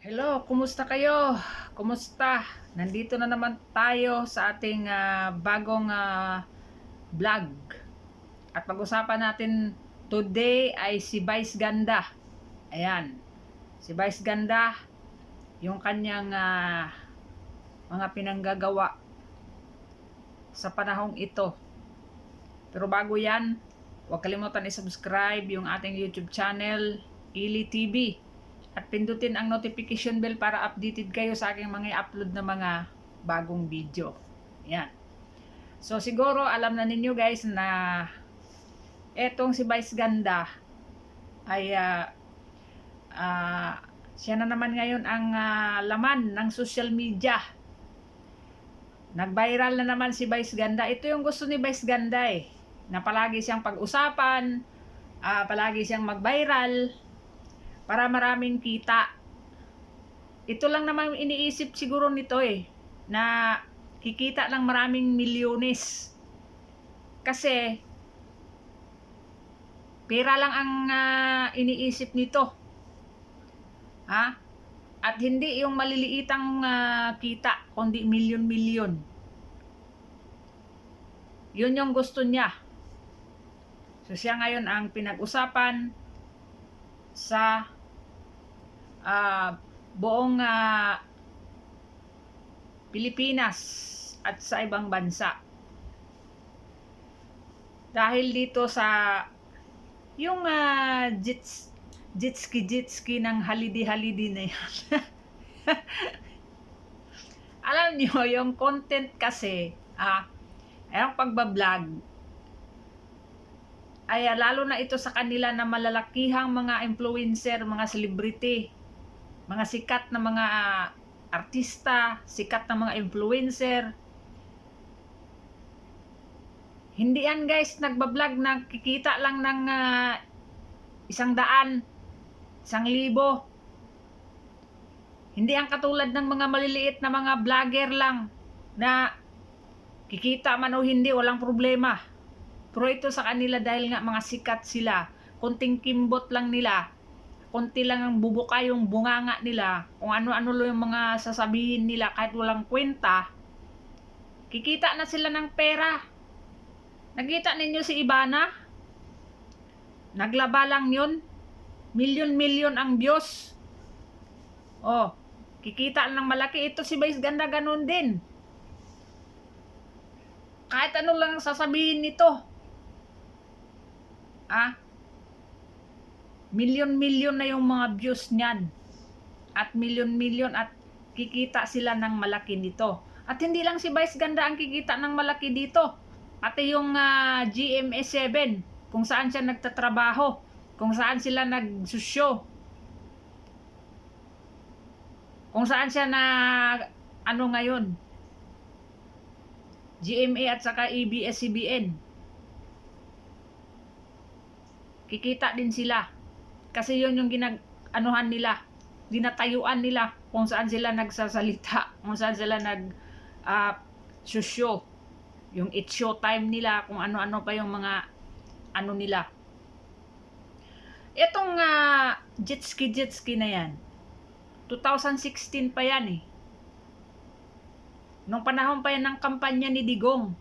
Hello, kumusta kayo? Kumusta? Nandito na naman tayo sa ating ah, bagong ah, vlog. At pag-usapan natin today ay si Vice Ganda. Ayan. Si Vice Ganda, yung kanyang ah, mga pinanggagawa sa panahong ito. Pero bago yan, huwag kalimutan i-subscribe yung ating YouTube channel, Ili TV. At pindutin ang notification bell para updated kayo sa aking mga upload na mga bagong video. Yan. So siguro alam na ninyo guys na etong si Vice Ganda ay ah, ah, siya na naman ngayon ang ah, laman ng social media. Nag-viral na naman si Vice Ganda. Ito yung gusto ni Vice Ganda eh. Na palagi siyang pag-usapan, ah, palagi siyang mag-viral, para maraming kita. Ito lang naman iniisip siguro nito eh, na kikita ng maraming milyones. Kasi, pera lang ang ah, iniisip nito. Ha? At hindi yung maliliitang ah, kita, kundi milyon-milyon. Yun yung gusto niya. So siya ngayon ang pinag-usapan sa ah, buong ah, Pilipinas at sa ibang bansa. Dahil dito sa yung uh, jits jitski jitski ng halidi halidi na yan. Alam niyo yung content kasi ah yung pagbablog ay lalo na ito sa kanila na malalakihang mga influencer, mga celebrity, mga sikat na mga artista, sikat na mga influencer. Hindi yan guys, nagbablog na kikita lang ng ah, isang daan, isang libo. Hindi ang katulad ng mga maliliit na mga vlogger lang na kikita man o hindi, walang problema. Pero ito sa kanila dahil nga mga sikat sila, konting kimbot lang nila, konti lang ang bubuka yung bunganga nila, kung ano-ano lang yung mga sasabihin nila kahit walang kwenta, kikita na sila ng pera. Nakita ninyo si Ibana? Naglaba lang yun. Milyon-milyon ang Diyos. Oh, kikita ng malaki. Ito si Vice Ganda ganun din. Kahit ano lang ang sasabihin nito, Ah? Milyon-milyon na yung mga views niyan. At milyon-milyon at kikita sila ng malaki nito. At hindi lang si Vice Ganda ang kikita ng malaki dito. Pati yung ah, GMA7 kung saan siya nagtatrabaho, kung saan sila nagsusyo. Kung saan siya na ano ngayon. GMA at saka ABS-CBN kikita din sila. Kasi yun yung ginag anuhan nila, dinatayuan nila kung saan sila nagsasalita, kung saan sila nag uh, susyo. Yung it's show time nila, kung ano-ano pa yung mga ano nila. Itong uh, jetski jetski na yan, 2016 pa yan eh. Nung panahon pa yan ng kampanya ni Digong,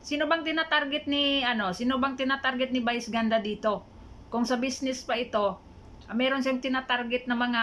Sino bang tinatarget ni ano, sino bang tinatarget ni Vice Ganda dito? Kung sa business pa ito, ah, meron siyang tinatarget na mga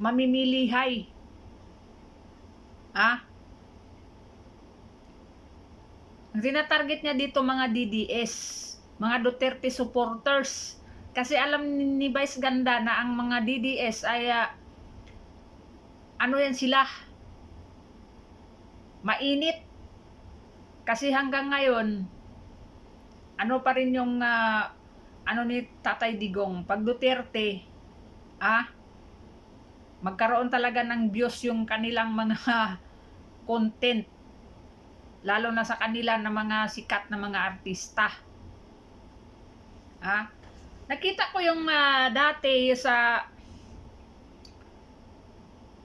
mamimilihay. Ah? Ang tinatarget niya dito mga DDS, mga Duterte supporters. Kasi alam ni Vice Ganda na ang mga DDS ay uh, ano yan sila? Mainit kasi hanggang ngayon, ano pa rin yung uh, ano ni Tatay Digong, pag Duterte, ah, magkaroon talaga ng views yung kanilang mga content. Lalo na sa kanila na mga sikat na mga artista. Ah, nakita ko yung uh, dati sa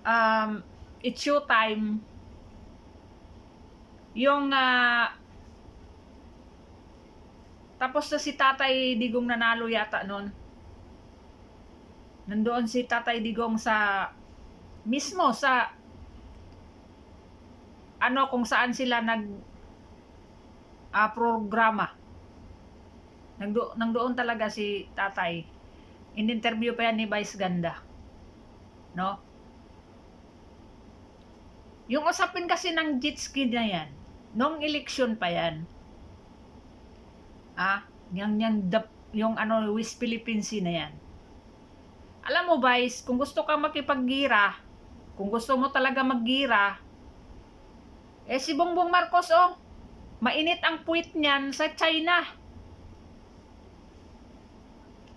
um, It's Showtime yung uh, tapos na si Tatay Digong nanalo yata noon. nandoon si Tatay Digong sa mismo sa ano kung saan sila nag ah, programa. Nagdo, nangdoon talaga si Tatay. In-interview pa yan ni Vice Ganda. No? Yung usapin kasi ng jet ski na yan, nung election pa yan, ah, yung, yung, yung ano, West Philippines Sea na yan. Alam mo, Vice, kung gusto ka makipaggira, kung gusto mo talaga maggira, eh si Bongbong Marcos, oh, mainit ang puwit niyan sa China.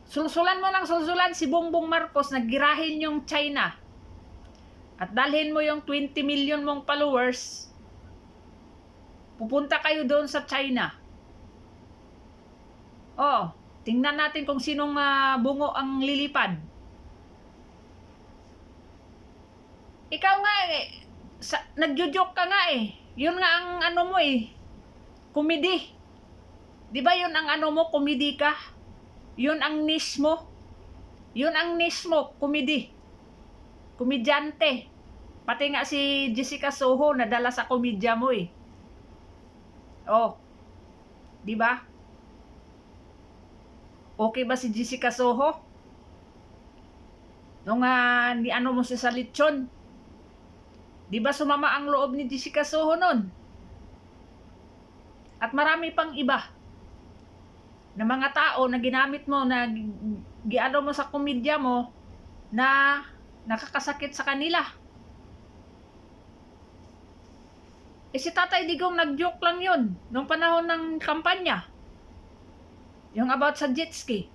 Sulsulan mo ng sulsulan si Bongbong Marcos na girahin yung China. At dalhin mo yung 20 million mong followers. Pupunta kayo doon sa China. Oh, tingnan natin kung sinong ah, bungo ang lilipad. Ikaw nga eh, sa, nagjo-joke ka nga eh. Yun nga ang ano mo eh, komedi. Di ba yun ang ano mo, komedi ka? Yun ang niche mo. Yun ang niche mo, komedi. Komedyante. Pati nga si Jessica Soho nadala sa komedya mo eh. Oh. Di ba? Okay ba si Jessica Soho? Nung ah, ni ano mo siya sa lechon. Di ba sumama ang loob ni Jessica Soho nun? At marami pang iba na mga tao na ginamit mo na gi- giano mo sa komedya mo na nakakasakit sa kanila. Eh si Tatay Digong nag-joke lang yun nung panahon ng kampanya. Yung about sa jet ski.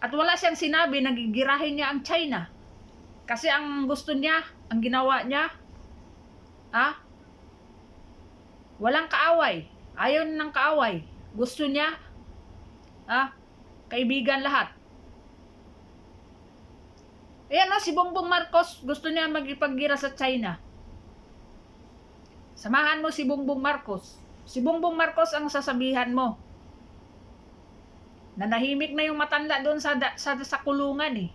At wala siyang sinabi na gigirahin niya ang China. Kasi ang gusto niya, ang ginawa niya, ah, walang kaaway. Ayaw ng kaaway. Gusto niya, ah, kaibigan lahat. Ayan o, si Bongbong Marcos, gusto niya magipaggira sa China. Samahan mo si Bongbong Marcos. Si Bongbong Marcos ang sasabihan mo. Nanahimik na yung matanda doon sa, sa, sa kulungan eh.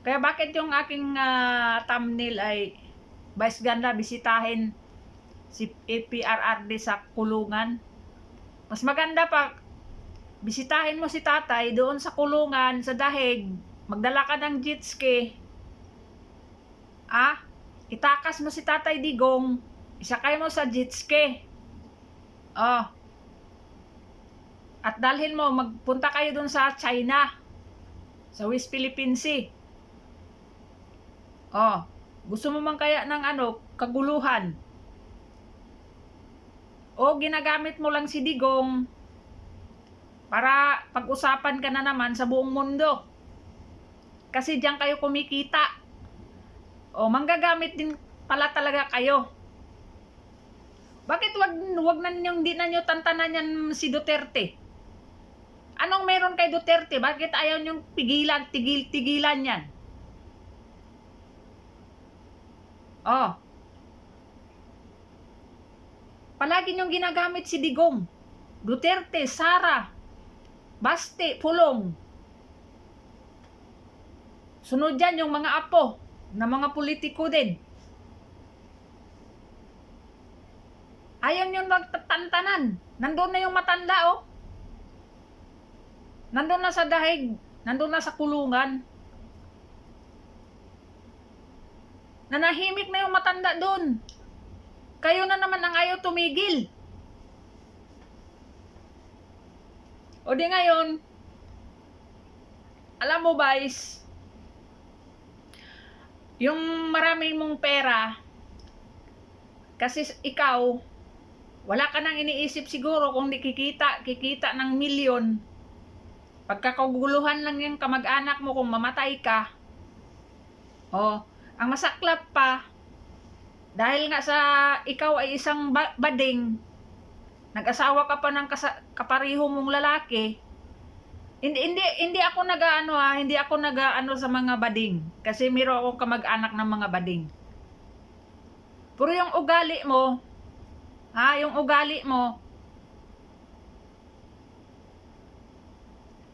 Kaya bakit yung aking ah, thumbnail ay Vice Ganda bisitahin si APRRD sa kulungan? Mas maganda pa bisitahin mo si tatay doon sa kulungan, sa dahig, magdala ka ng jet ski. Ah, itakas mo si tatay digong, isakay mo sa jet ski. Oh. At dalhin mo, magpunta kayo doon sa China. Sa West Philippine Sea. Oh, gusto mo man kaya ng ano, kaguluhan. O ginagamit mo lang si Digong para pag-usapan ka na naman sa buong mundo. Kasi diyan kayo kumikita. O manggagamit din pala talaga kayo. Bakit wag wag na ninyong di na nyo tantanan yan si Duterte? Anong meron kay Duterte? Bakit ayaw niyong pigilan, tigil, tigilan yan? Oh. Palagi niyong ginagamit si Digong. Duterte, Sara, Baste, Pulong. Sunod dyan yung mga apo na mga politiko din. Ayaw niyong magtatantanan. Nandun na yung matanda, oh. Nandun na sa dahig. Nandun na sa kulungan. Nanahimik na yung matanda doon. Kayo na naman ang ayaw tumigil. O di ngayon, alam mo guys, yung marami mong pera, kasi ikaw, wala ka nang iniisip siguro kung di kikita, kikita ng milyon. Pagkakaguluhan lang yung kamag-anak mo kung mamatay ka. Oh, ang masaklap pa, dahil nga sa ikaw ay isang ba- bading, nag-asawa ka pa ng kasa- kapariho mong lalaki, hindi hindi hindi ako nag-ano ha, hindi ako nag-ano sa mga bading kasi meron akong kamag-anak ng mga bading. Pero yung ugali mo, ha, yung ugali mo,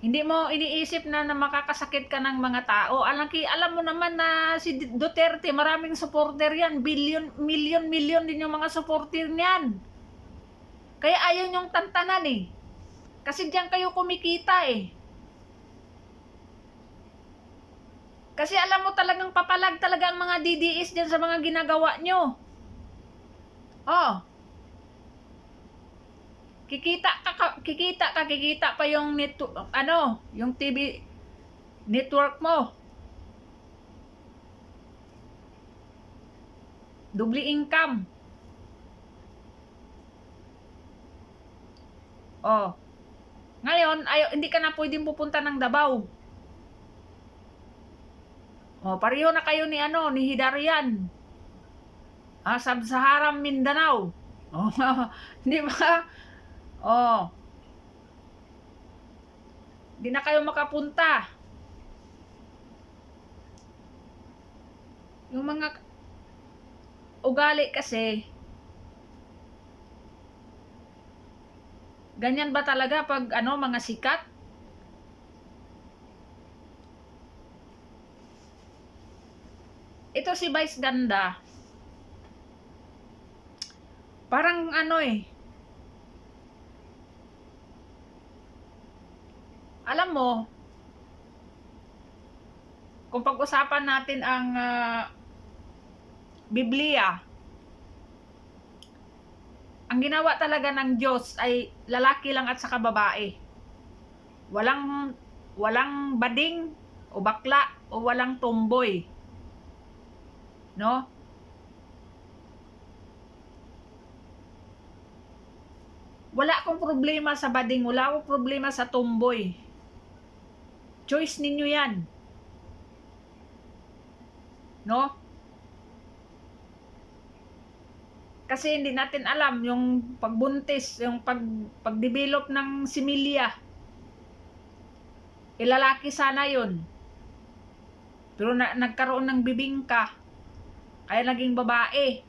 Hindi mo iniisip na, na makakasakit ka ng mga tao. Alam, ki, alam mo naman na si Duterte, maraming supporter yan. Billion, million, million din yung mga supporter niyan. Kaya ayaw niyong tantanan eh. Kasi diyan kayo kumikita eh. Kasi alam mo talagang papalag talaga ang mga DDS dyan sa mga ginagawa nyo. Oh. Kikita ka, ka kikita ka, kikita pa yung net, ano, yung TV network mo. Doble income. Oh. Ngayon, ay, hindi ka na pwedeng pupunta ng Davao. Oh, pareho na kayo ni ano, ni Hidarian. Ah, Sub-Saharan Mindanao. Oh, di ba? Oh. Di na kayo makapunta. Yung mga ugali kasi, ganyan ba talaga pag ano, mga sikat? Ito si Vice Ganda. Parang ano eh. Alam mo, kung pag-usapan natin ang ah, Biblia, ang ginawa talaga ng Diyos ay lalaki lang at saka babae. Walang walang bading o bakla o walang tomboy. No? Wala akong problema sa bading, wala akong problema sa tomboy. Choice ninyo yan. No? Kasi hindi natin alam yung pagbuntis, yung pag, pag-develop ng similya. Ilalaki sana yun. Pero na, nagkaroon ng bibingka. Kaya naging babae.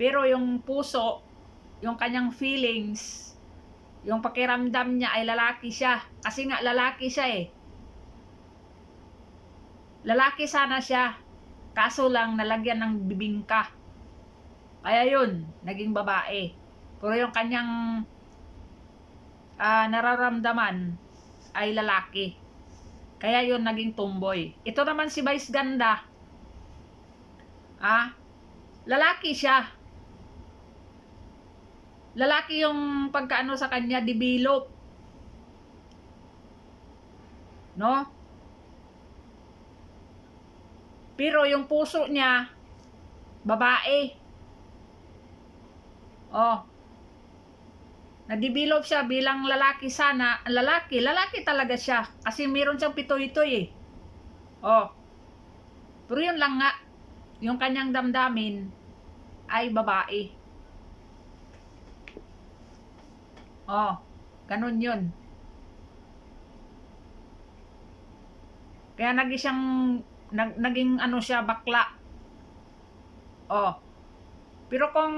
Pero yung puso, yung kanyang feelings, yung pakiramdam niya ay lalaki siya. Kasi nga lalaki siya eh. Lalaki sana siya. Kaso lang nalagyan ng bibingka. Kaya yun, naging babae. Pero yung kanyang ah, nararamdaman ay lalaki. Kaya yun naging tomboy. Ito naman si Vice Ganda. Ah, lalaki siya. Lalaki yung pagkaano sa kanya, develop. No? Pero yung puso niya, babae. Oh. Na-develop siya bilang lalaki sana. Lalaki, lalaki talaga siya. Kasi meron siyang pitoy-itoy eh. Oh. Pero yun lang nga, yung kanyang damdamin ay babae. Oh, ganun yun. Kaya naging siyang, nag, naging ano siya, bakla. Oh. Pero kung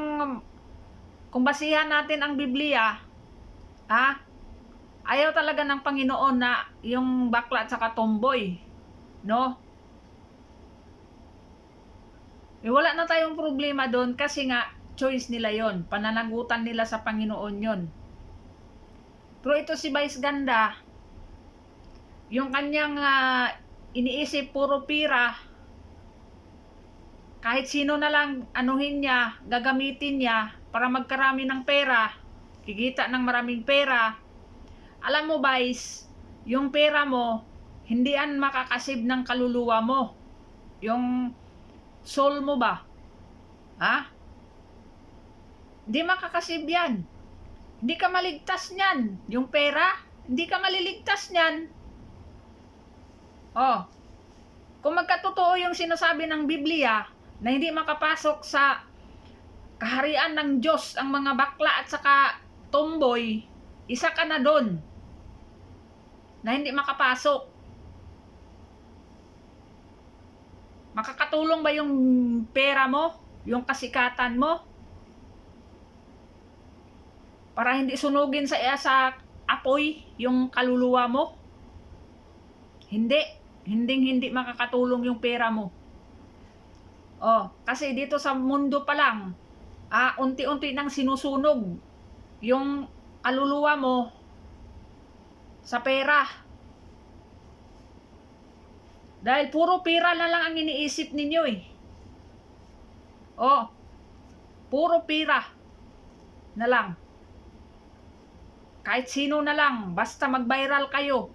kung basihan natin ang Biblia, ha? Ayaw talaga ng Panginoon na yung bakla at saka tomboy, no? Eh, wala na tayong problema doon kasi nga choice nila yon, pananagutan nila sa Panginoon yon. Pero ito si Vice Ganda, yung kanyang ah, iniisip puro pira, kahit sino na lang anuhin niya, gagamitin niya para magkarami ng pera, kikita ng maraming pera. Alam mo, Vice, yung pera mo, hindi yan makakasib ng kaluluwa mo. Yung soul mo ba? Ha? Hindi makakasib yan. Hindi ka maligtas niyan. Yung pera, hindi ka maliligtas niyan. Oh, kung magkatotoo yung sinasabi ng Biblia na hindi makapasok sa kaharian ng Diyos ang mga bakla at saka tomboy, isa ka na doon na hindi makapasok. Makakatulong ba yung pera mo? Yung kasikatan mo? Para hindi sunugin sa sa apoy yung kaluluwa mo? Hindi. Hinding hindi makakatulong yung pera mo. Oh, kasi dito sa mundo pa lang, ah, unti-unti nang sinusunog yung kaluluwa mo sa pera. Dahil puro pera na lang ang iniisip ninyo eh. Oh, puro pera na lang. Kahit sino na lang, basta mag-viral kayo.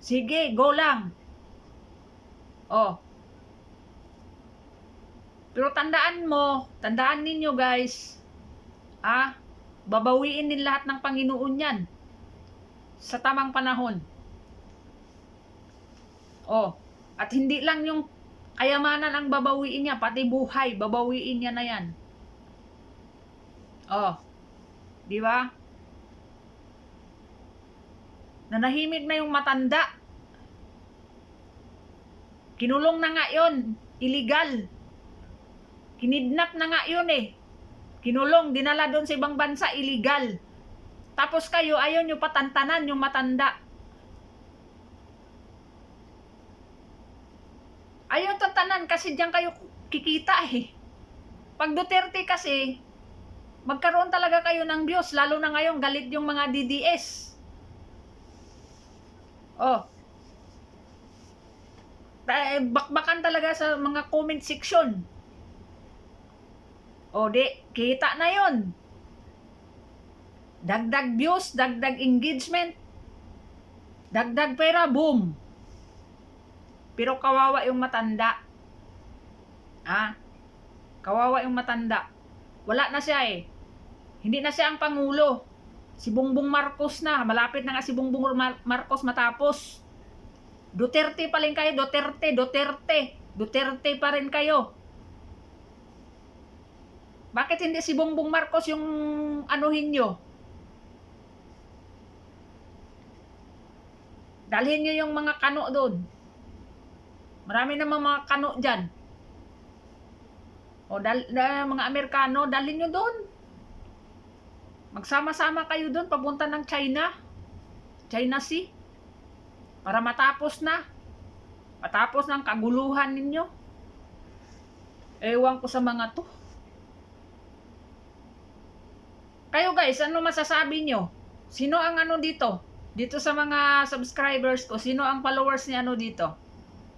Sige, go lang. Oh. Pero tandaan mo, tandaan ninyo guys, ah, babawiin din lahat ng Panginoon yan sa tamang panahon. Oh, at hindi lang yung kayamanan ang babawiin niya, pati buhay, babawiin niya na yan. Oh, di ba? Nanahimik na yung matanda. Kinulong na nga yun. Illegal. Kinidnap na nga yun eh. Kinulong, dinala doon sa ibang bansa, illegal. Tapos kayo, ayaw nyo patantanan yung matanda. Ayaw tantanan kasi diyan kayo kikita eh. Pag Duterte kasi, magkaroon talaga kayo ng Diyos, lalo na ngayon, galit yung mga DDS. Oh. Ta- Bakbakan talaga sa mga comment section. O di, kita na yon. Dagdag views, dagdag engagement, dagdag pera, boom. Pero kawawa yung matanda. Ah, kawawa yung matanda. Wala na siya eh. Hindi na siya ang pangulo. Si Bongbong Marcos na. Malapit na nga si Bongbong Mar- Marcos matapos. Duterte pa rin kayo. Duterte, Duterte. Duterte pa rin kayo. Bakit hindi si Bongbong Marcos yung anuhin nyo? Dalhin nyo yung mga kano doon. Marami namang mga kano dyan. O dal, da- mga Amerikano, dalhin nyo doon. Magsama-sama kayo doon papunta ng China. China Sea. Para matapos na. Matapos ng kaguluhan ninyo. Ewan ko sa mga to. Kayo guys, ano masasabi nyo? Sino ang ano dito? Dito sa mga subscribers ko, sino ang followers ni ano dito?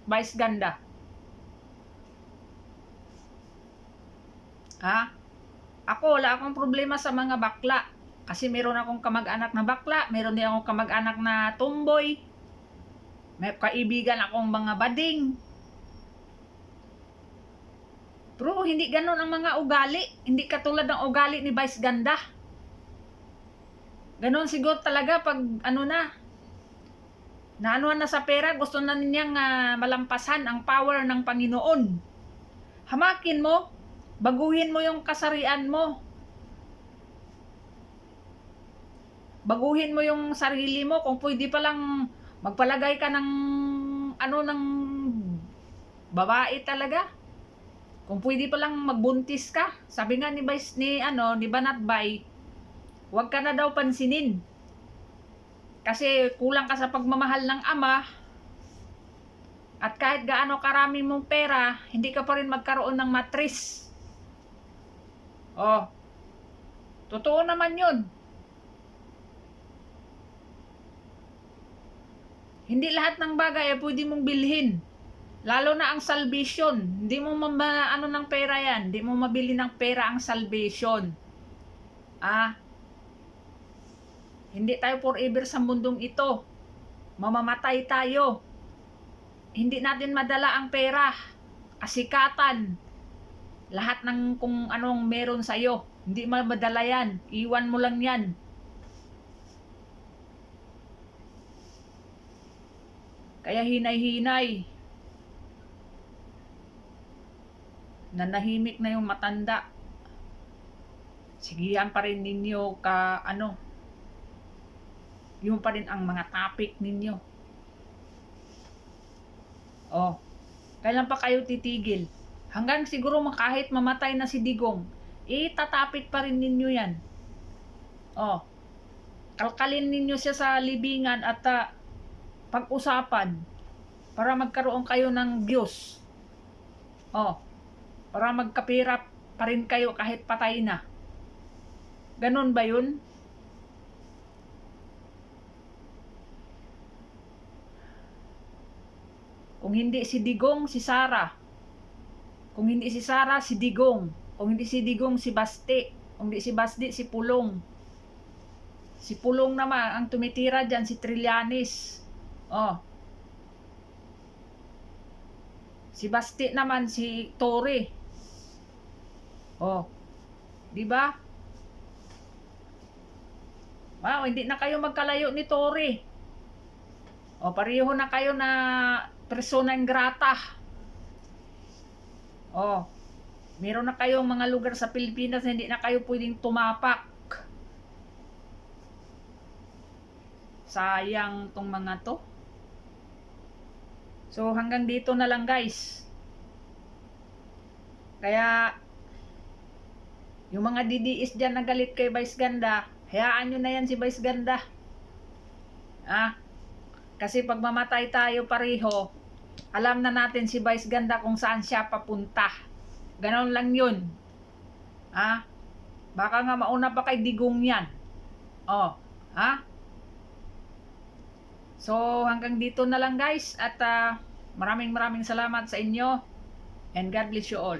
Vice Ganda. Ha? Ako, wala akong problema sa mga bakla. Kasi meron akong kamag-anak na bakla, meron din akong kamag-anak na tomboy, may kaibigan akong mga bading. Pero hindi ganun ang mga ugali. Hindi katulad ng ugali ni Vice Ganda. Ganon siguro talaga pag ano na, naanuhan na sa pera, gusto na niyang ah, malampasan ang power ng Panginoon. Hamakin mo, baguhin mo yung kasarian mo. Baguhin mo yung sarili mo kung pwede pa lang magpalagay ka ng ano ng babae talaga. Kung pwede pa lang magbuntis ka. Sabi nga ni Vice ni ano ni Banat Bay, huwag ka na daw pansinin. Kasi kulang ka sa pagmamahal ng ama. At kahit gaano karami mong pera, hindi ka pa rin magkaroon ng matris. Oh. Totoo naman 'yun. Hindi lahat ng bagay ay pwede mong bilhin. Lalo na ang salvation. Hindi mo ma- ano ng pera yan. Hindi mo mabili ng pera ang salvation. Ah, hindi tayo forever sa mundong ito. Mamamatay tayo. Hindi natin madala ang pera. Kasikatan. Lahat ng kung anong meron sa'yo. Hindi madala yan. Iwan mo lang yan. Kaya hinay-hinay. Nanahimik na yung matanda. Sigihan pa rin ninyo ka ano. Yung pa rin ang mga topic ninyo. Oh. Kailan pa kayo titigil? Hanggang siguro kahit mamatay na si Digong, itatapik pa rin ninyo yan. Oh. Kalkalin ninyo siya sa libingan at ah, pag-usapan. para magkaroon kayo ng views. Oh, para magkapira pa rin kayo kahit patay na. Ganon ba yun? Kung hindi si Digong, si Sara. Kung hindi si Sara, si Digong. Kung hindi si Digong, si Basti. Kung hindi si Basti, si Pulong. Si Pulong naman, ang tumitira dyan, si Trillanes. Oh. Si Basti naman, si Tore. Oh. Di ba? Wow, hindi na kayo magkalayo ni Tore. O, pareho na kayo na persona grata. O, meron na kayong mga lugar sa Pilipinas na hindi na kayo pwedeng tumapak. Sayang tong mga to. So, hanggang dito na lang guys. Kaya, yung mga DDS dyan na galit kay Vice Ganda, hayaan nyo na yan si Vice Ganda. Ah, kasi pag mamatay tayo pareho, alam na natin si Vice Ganda kung saan siya papunta. Ganon lang yun. Ah, baka nga mauna pa kay Digong yan. Oh, ha? So, hanggang dito na lang guys at ah, maraming maraming salamat sa inyo and God bless you all.